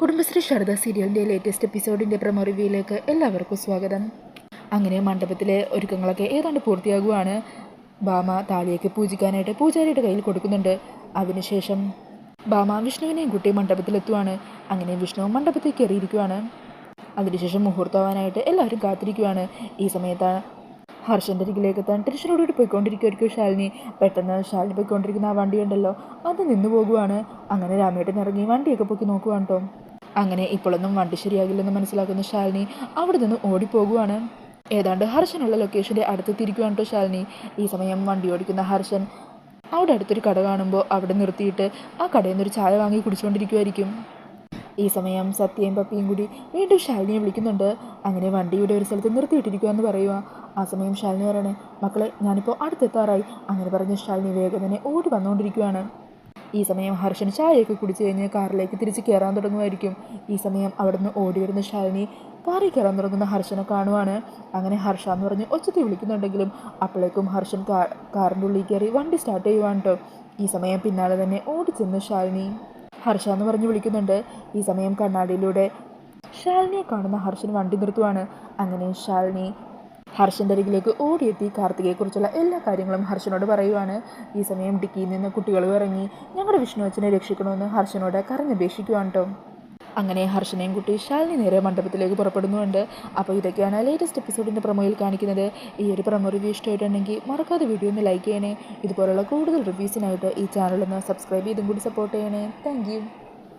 കുടുംബശ്രീ ശാരദ സീരിയലിന്റെ latest എപ്പിസോഡിന്റെ promo റിവ്യൂയിലേക്ക് എല്ലാവർക്കും സ്വാഗതം. അങ്ങനെ മണ്ഡപത്തിലെ ഒരുക്കങ്ങളൊക്കെ ഏതാണ്ട് പൂർത്തിയാകുവാണ്. ബാമ താലിയൊക്കെ പൂജിക്കാനായിട്ട് പൂജാരിയുടെ കയ്യിൽ കൊടുക്കുന്നുണ്ട്. അതിനുശേഷം ബാമ വിഷ്ണുവിനെയും കുട്ടി മണ്ഡപത്തിലെത്തുവാണ്. അങ്ങനെ വിഷ്ണു മണ്ഡപത്തിൽ കയറിയിരിക്കുവാണ്. അതിനുശേഷം മുഹൂർത്തമാവാനായിട്ട് എല്ലാവരും കാത്തിരിക്കുവാണ്. ഈ സമയത്താണ് ഹർഷന്റെ അരികിലേക്ക് എത്താൻ ടെൻഷനോടുകൂടി പോയിക്കൊണ്ടിരിക്കുമായിരിക്കും ശാലിനി. പെട്ടെന്ന് ശാലിനി പോയിക്കൊണ്ടിരിക്കുന്ന ആ വണ്ടിയുണ്ടല്ലോ അത് നിന്നു പോകുവാണ് അങ്ങനെ രാമേട്ടൻ ഇറങ്ങി വണ്ടിയൊക്കെ പൊക്കി നോക്കുവാണ് കേട്ടോ. അങ്ങനെ ഇപ്പോഴൊന്നും വണ്ടി ശരിയാകില്ലെന്ന് മനസ്സിലാക്കുന്ന ശാലിനി അവിടെ നിന്ന് ഓടിപ്പോകുവാണ്. ഏതാണ്ട് ഹർഷനുള്ള ലൊക്കേഷന്റെ അടുത്ത് തിരിക്കുവാണ് കേട്ടോ ശാലിനി. ഈ സമയം വണ്ടി ഓടിക്കുന്ന ഹർഷൻ അവിടെ അടുത്തൊരു കട കാണുമ്പോൾ അവിടെ നിർത്തിയിട്ട് ആ കടയിൽ നിന്നൊരു ചായ വാങ്ങി കുടിച്ചുകൊണ്ടിരിക്കുമായിരിക്കും ഈ സമയം സത്യയും പപ്പിയും കൂടി വീണ്ടും ശാലിനിയെ വിളിക്കുന്നുണ്ട്. അങ്ങനെ വണ്ടിയുടെ ഒരു സ്ഥലത്ത് നിർത്തിയിട്ടിരിക്കുക എന്ന് പറയുക ആ സമയം ശാലിനി പറയണേ മക്കളെ ഞാനിപ്പോൾ അടുത്തെത്താറായി. അങ്ങനെ പറഞ്ഞ് ശാലിനി വേഗം തന്നെ ഓടി വന്നുകൊണ്ടിരിക്കുകയാണ് ഈ സമയം ഹർഷൻ ചായയൊക്കെ കുടിച്ച് കഴിഞ്ഞ് കാറിലേക്ക് തിരിച്ച് കയറാൻ തുടങ്ങുമായിരിക്കും. ഈ സമയം അവിടുന്ന് ഓടി വരുന്ന ശാലിനി കാറിൽ കയറാൻ തുടങ്ങുന്ന ഹർഷനെ കാണുവാണ്. അങ്ങനെ ഹർഷ എന്ന് പറഞ്ഞ് ഒച്ചത്തിൽ വിളിക്കുന്നുണ്ടെങ്കിലും അപ്പോഴേക്കും ഹർഷൻ കാ കാറിന്റെ ഉള്ളിൽ കയറി വണ്ടി സ്റ്റാർട്ട് ചെയ്യുവാണ് കേട്ടോ ഈ സമയം പിന്നാലെ തന്നെ ഓടി ചെന്ന് ശാലിനി ഹർഷ എന്ന് പറഞ്ഞ് വിളിക്കുന്നുണ്ട്. ഈ സമയം കണ്ണാടിയിലൂടെ ശാലിനിയെ കാണുന്ന ഹർഷൻ വണ്ടി നിർത്തുവാണ്. അങ്ങനെ ശാലിനി ഹർഷന്റെ അരികിലേക്ക് ഓടിയെത്തി കാർത്തികയെക്കുറിച്ചുള്ള എല്ലാ കാര്യങ്ങളും ഹർഷനോട് പറയുവാണ്. ഈ സമയം ഡിക്കിയിൽ നിന്ന് കുട്ടികൾ ഇറങ്ങി ഞങ്ങളുടെ വിഷ്ണു അച്ഛനെ രക്ഷിക്കണമെന്ന് ഹർഷനോട് കരഞ്ഞപേക്ഷിക്കുവാണ് കേട്ടോ അങ്ങനെ ഹർഷനെയും കുട്ടി ശാലിനി നേരെ മണ്ഡപത്തിലേക്ക് പുറപ്പെടുന്നുണ്ട്. അപ്പോൾ ഇതൊക്കെയാണ് ലേറ്റസ്റ്റ് എപ്പിസോഡിന്റെ പ്രൊമോയിൽ കാണിക്കുന്നത്. ഈ ഒരു പ്രൊമോ റിവ്യൂ ഇഷ്ടമായിട്ടുണ്ടെങ്കിൽ മറക്കാതെ വീഡിയോ ഒന്ന് ലൈക്ക് ചെയ്യണേ. ഇതുപോലുള്ള കൂടുതൽ റിവ്യൂസിനായിട്ട് ഈ ചാനലൊന്ന് സബ്സ്ക്രൈബ് ചെയ്തും കൂടി സപ്പോർട്ട് ചെയ്യണേ. താങ്ക്